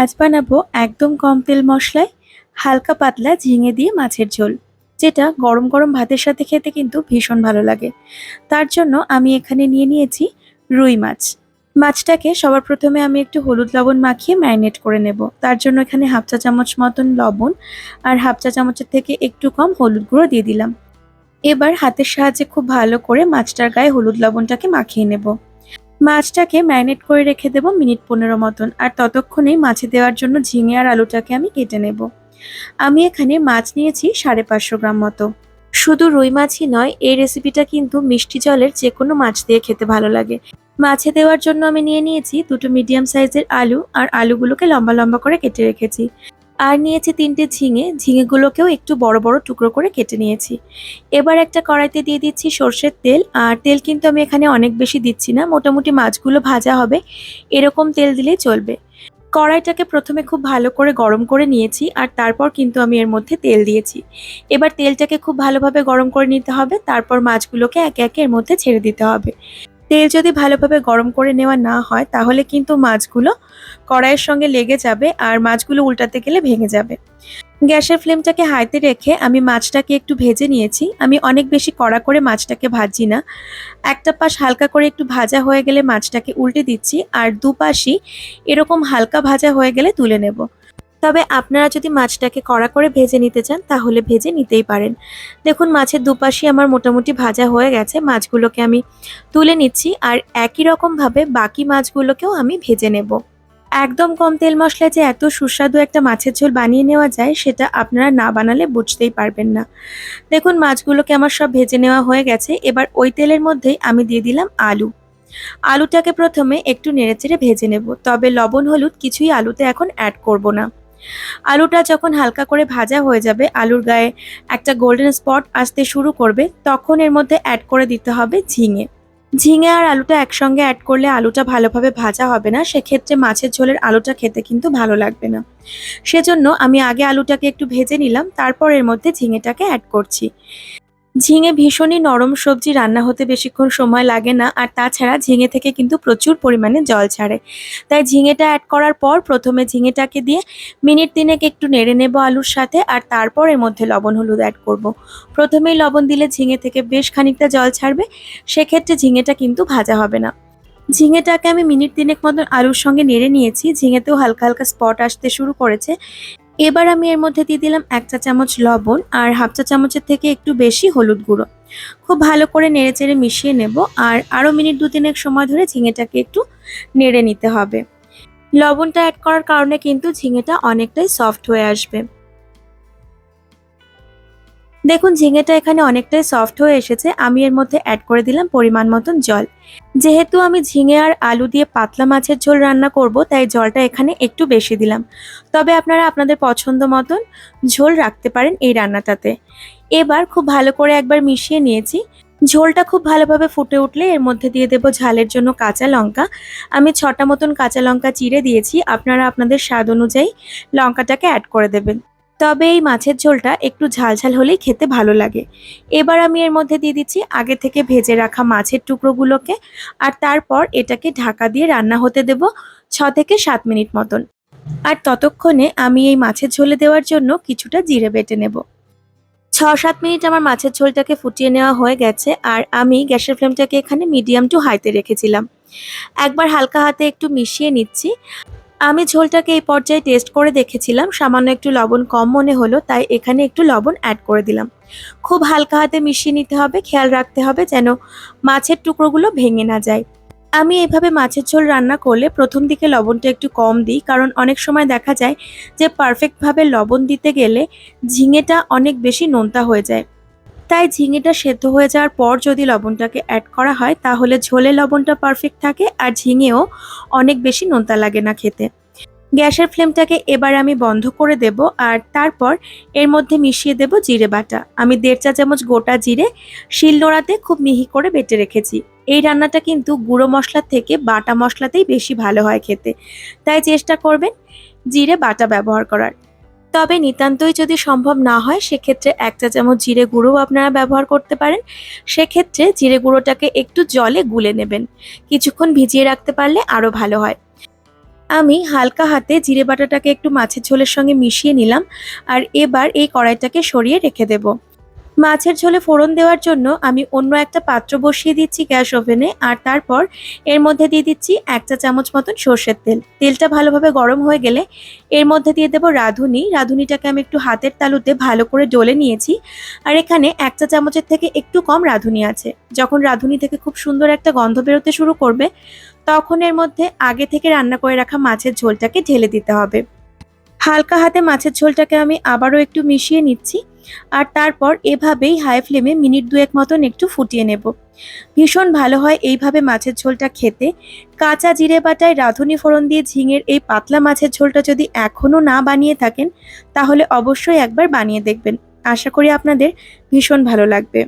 আজ বানাবো একদম কম তেল মশলায় হালকা পাতলা ঝিঙে দিয়ে মাছের ঝোল, যেটা গরম গরম ভাতের সাথে খেতে কিন্তু ভীষণ ভালো লাগে। তার জন্য আমি এখানে নিয়ে নিয়েছি রুই মাছ। মাছটাকে সবার প্রথমে আমি একটু হলুদ লবণ মাখিয়ে ম্যারিনেট করে নেব। তার জন্য এখানে হাফ চা চামচ মতন লবণ আর হাফ চা চামচের থেকে একটু কম হলুদ গুঁড়ো দিয়ে দিলাম। এবার হাতের সাহায্যে খুব ভালো করে মাছটার গায়ে হলুদ লবণটাকে মাখিয়ে নেব। মাছটাকে ম্যারিনেট করে রেখে দেবো মিনিট পনেরো মতন। আর ততক্ষণেই মাছে দেওয়ার জন্য ঝিঙে আর আলুটাকে আমি কেটে নেব। আমি এখানে মাছ নিয়েছি সাড়ে পাঁচশো গ্রাম মতো। শুধু রুই মাছই নয়, এই রেসিপিটা কিন্তু মিষ্টি জলের যে কোনো মাছ দিয়ে খেতে ভালো লাগে। মাছে দেওয়ার জন্য আমি নিয়ে নিয়েছি দুটো মিডিয়াম সাইজের আলু, আর আলুগুলোকে লম্বা লম্বা করে কেটে রেখেছি। আর নিয়েছি তিনটে ঝিঙে। ঝিঙেগুলোকেও একটু বড় বড় টুকরো করে কেটে নিয়েছি। এবার একটা কড়াইতে দিয়ে দিচ্ছি সর্ষের তেল। আর তেল কিন্তু আমি এখানে অনেক বেশি দিচ্ছি না, মোটামুটি মাছগুলো ভাজা হবে। এরকম তেল দিলেই চলবে। কড়াইটাকে প্রথমে খুব ভালো করে গরম করে নিয়েছি আর তারপর কিন্তু আমি এর মধ্যে তেল দিয়েছি। এবার তেলটাকে খুব ভালোভাবে গরম করে নিতে হবে, তারপর মাছগুলোকে একে একে এর মধ্যে ছেড়ে দিতে হবে। তেল যদি ভালোভাবে গরম করে নেওয়া না হয়, তাহলে কিন্তু মাছগুলো কড়াইয়ের সঙ্গে লেগে যাবে আর মাছগুলো উল্টাতে গেলে ভেঙে যাবে। গ্যাসের ফ্লেমটাকে হাইতে রেখে আমি মাছটাকে একটু ভেজে নিয়েছি। আমি অনেক বেশি কড়া করে মাছটাকে ভাজি না। একটা পাশ হালকা করে একটু ভাজা হয়ে গেলে মাছটাকে উল্টে দিচ্ছি আর দুপাশই এরকম হালকা ভাজা হয়ে গেলে তুলে নেব। তবে আপনারা যদি মাছটাকে কড়া করে ভেজে নিতে চান, তাহলে ভেজে নিতেই পারেন। দেখুন, মাছের দুপাশে আমার মোটামুটি ভাজা হয়ে গেছে। মাছগুলোকে আমি তুলে নিচ্ছি আর একই রকমভাবে বাকি মাছগুলোকেও আমি ভেজে নেব। একদম কম তেল মশলায় যে এত সুস্বাদু একটা মাছের ঝোল বানিয়ে নেওয়া যায়, সেটা আপনারা না বানালে বুঝতেই পারবেন না। দেখুন, মাছগুলোকে আমার সব ভেজে নেওয়া হয়ে গেছে। এবার ওই তেলের মধ্যেই আমি দিয়ে দিলাম আলু। আলুটাকে প্রথমে একটু নেড়েচেড়ে ভেজে নেব। তবে লবণ, হলুদ কিছুই আলুতে এখন অ্যাড করব না। আলুটা যখন হালকা করে ভাজা হয়ে যাবে, আলুর গায়ে একটা গোল্ডেন স্পট আসতে শুরু করবে, তখন এর মধ্যে অ্যাড করে দিতে হবে ঝিঙে। ঝিঙে আর আলুটা একসঙ্গে অ্যাড করলে আলুটা ভালোভাবে ভাজা হবে না, সেক্ষেত্রে মাছের ঝোলের আলুটা খেতে কিন্তু ভালো লাগবে না। সেজন্য আমি আগে আলুটাকে একটু ভেজে নিলাম, তারপর এর মধ্যে ঝিঙেটাকে অ্যাড করছি। ঝিঙে ভীষণই নরম সবজি রান্না হতে বেশিক্ষণ সময় লাগে না, আর তাছাড়া ঝিঙে থেকে কিন্তু প্রচুর পরিমাণে জল ছাড়ে। তাই ঝিঙেটা অ্যাড করার পর প্রথমে ঝিঙেটাকে দিয়ে মিনিট তিনেক একটু নেড়ে নেব আলুর সাথে, আর তারপর এর মধ্যে লবণ হলুদ অ্যাড করব। প্রথমেই লবণ দিলে ঝিঙে থেকে বেশ খানিকটা জল ছাড়বে, সেক্ষেত্রে ঝিঙেটা কিন্তু ভাজা হবে না। ঝিঙেটাকে আমি মিনিট তিনেক মতন আলুর সঙ্গে নেড়ে নিয়েছি, ঝিঙেতেও হালকা হালকা স্পট আসতে শুরু করেছে। এবার আমি এর মধ্যে দিয়ে দিলাম এক চা চামচ লবণ আর হাফ চা চামচের থেকে একটু বেশি হলুদ গুঁড়ো। খুব ভালো করে নেড়ে চেড়ে মিশিয়ে নেব আর আরও মিনিট দু তিনেক সময় ধরে ঝিঙেটাকে একটু নেড়ে নিতে হবে। লবণটা অ্যাড করার কারণে কিন্তু ঝিঙেটা অনেকটাই সফট হয়ে আসবে। দেখুন, ঝিঙেটা এখানে অনেকটাই সফট হয়ে এসেছে। আমি এর মধ্যে অ্যাড করে দিলাম পরিমাণ মতন জল। যেহেতু আমি ঝিঙে আর আলু দিয়ে পাতলা মাছের ঝোল রান্না করব, তাই জলটা এখানে একটু বেশি দিলাম। তবে আপনারা আপনাদের পছন্দ মতন ঝোল রাখতে পারেন এই রান্নাটাতে। এবার খুব ভালো করে একবার মিশিয়ে নিয়েছি। ঝোলটা খুব ভালোভাবে ফুটে উঠলে এর মধ্যে দিয়ে দেবো ঝালের জন্য কাঁচা লঙ্কা। আমি ছটা মতন কাঁচা লঙ্কা চিড়ে দিয়েছি, আপনারা আপনাদের স্বাদ অনুযায়ী লঙ্কাটাকে অ্যাড করে দেবেন। তবে এই মাছের ঝোলটা একটু ঝালঝাল হলেই খেতে ভালো লাগে। এবার আমি এর মধ্যে দিয়ে দিচ্ছি আগে থেকে ভেজে রাখা মাছের টুকরোগুলোকে আর তারপর এটাকে ঢাকা দিয়ে রান্না হতে দেব ছ থেকে সাত মিনিট মতন। আর ততক্ষণে আমি এই মাছের ঝোলে দেওয়ার জন্য কিছুটা জিরে বেটে নেব। ছ সাত মিনিট আমার মাছের ঝোলটাকে ফুটিয়ে নেওয়া হয়ে গেছে আর আমি গ্যাসের ফ্লেমটাকে এখানে মিডিয়াম টু হাইতে রেখেছিলাম। একবার হালকা হাতে একটু মিশিয়ে নিচ্ছি। আমি ঝোলটাকে এই পর্যায়ে টেস্ট করে দেখেছিলাম। সামান্য একটু লবণ কম মনে হলো, তাই এখানে একটু লবণ অ্যাড করে দিলাম। খুব হালকা হাতে মিশিয়ে নিতে হবে, খেয়াল রাখতে হবে যেন মাছের টুকরোগুলো ভেঙে না যায়। আমি এইভাবে মাছের ঝোল রান্না করলে প্রথম দিকে লবণটা একটু কম দিই, কারণ অনেক সময় দেখা যায় যে পারফেক্টভাবে লবণ দিতে গেলে ঝিঙেটা অনেক বেশি নোনতা হয়ে যায়। তাই ঝিঙেটা সেদ্ধ হয়ে যাওয়ার পর যদি লবণটাকে অ্যাড করা হয়, তাহলে ঝোলে লবণটা পারফেক্ট থাকে আর ঝিঙেও অনেক বেশি নোনতা লাগে না খেতে। গ্যাসের ফ্লেমটাকে এবার আমি বন্ধ করে দেব আর তারপর এর মধ্যে মিশিয়ে দেব জিরে বাটা। আমি দেড় চা চামচ গোটা জিরে শিলনোড়াতে খুব মিহি করে বেটে রেখেছি। এই রান্নাটা কিন্তু গুঁড়ো মশলার থেকে বাটা মশলাতেই বেশি ভালো হয় খেতে। তাই চেষ্টা করবেন জিরে বাটা ব্যবহার করার। তবে নিতান্তই যদি সম্ভব না হয়, সেক্ষেত্রে এক চা চামচ জিরে গুঁড়োও আপনারা ব্যবহার করতে পারেন। সেক্ষেত্রে জিরে গুঁড়োটাকে একটু জলে গুলে নেবেন। কিছুক্ষণ ভিজিয়ে রাখতে পারলে আরও ভালো হয়। আমি হালকা হাতে জিরে বাটাটাকে একটু মাছের ঝোলের সঙ্গে মিশিয়ে নিলাম। আর এবার এই কড়াইটাকে সরিয়ে রেখে দেব। মাছের ঝোলে ফোড়ন দেওয়ার জন্য আমি অন্য একটা পাত্র বসিয়ে দিচ্ছি গ্যাস ওভেনে, আর তারপর এর মধ্যে দিয়ে দিচ্ছি এক চা চামচ মতন সর্ষের তেল। তেলটা ভালোভাবে গরম হয়ে গেলে এর মধ্যে দিয়ে দেবো রাঁধুনি। রাঁধুনিটাকে আমি একটু হাতের তালুতে ভালো করে ডলে নিয়েছি। আর এখানে এক চা চামচের থেকে একটু কম রাঁধুনি আছে। যখন রাঁধুনি থেকে খুব সুন্দর একটা গন্ধ বেরোতে শুরু করবে, তখন এর মধ্যে আগে থেকে রান্না করে রাখা মাছের ঝোলটাকে ঢেলে দিতে হবে। হালকা হাতে মাছের ঝোলটাকে আমি আবারও একটু মিশিয়ে নিচ্ছি। আর তারপর এভাবেই হাই ফ্লেমে মিনিট দুয়েক মতন একটু ফুটিয়ে নেব। ভীষণ ভালো হয় এইভাবে মাছের ঝোলটা খেতে। কাঁচা জিরে বাটায় রাঁধুনি ফোড়ন দিয়ে ঝিঙের এই পাতলা মাছের ঝোলটা যদি এখনও না বানিয়ে থাকেন, তাহলে অবশ্যই একবার বানিয়ে দেখবেন। আশা করি আপনাদের ভীষণ ভালো লাগবে।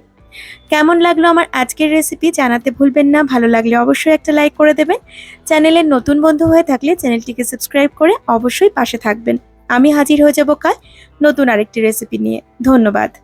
কেমন লাগল আমার আজকের রেসিপি জানাতে ভুলবেন না। ভালো লাগলে অবশ্যই একটা লাইক করে দেবেন। চ্যানেলের নতুন বন্ধু হয়ে থাকলে চ্যানেলটিকে সাবস্ক্রাইব করে অবশ্যই পাশে থাকবেন। আমি হাজির হয়ে যাব কাল নতুন আরেকটি রেসিপি নিয়ে। ধন্যবাদ।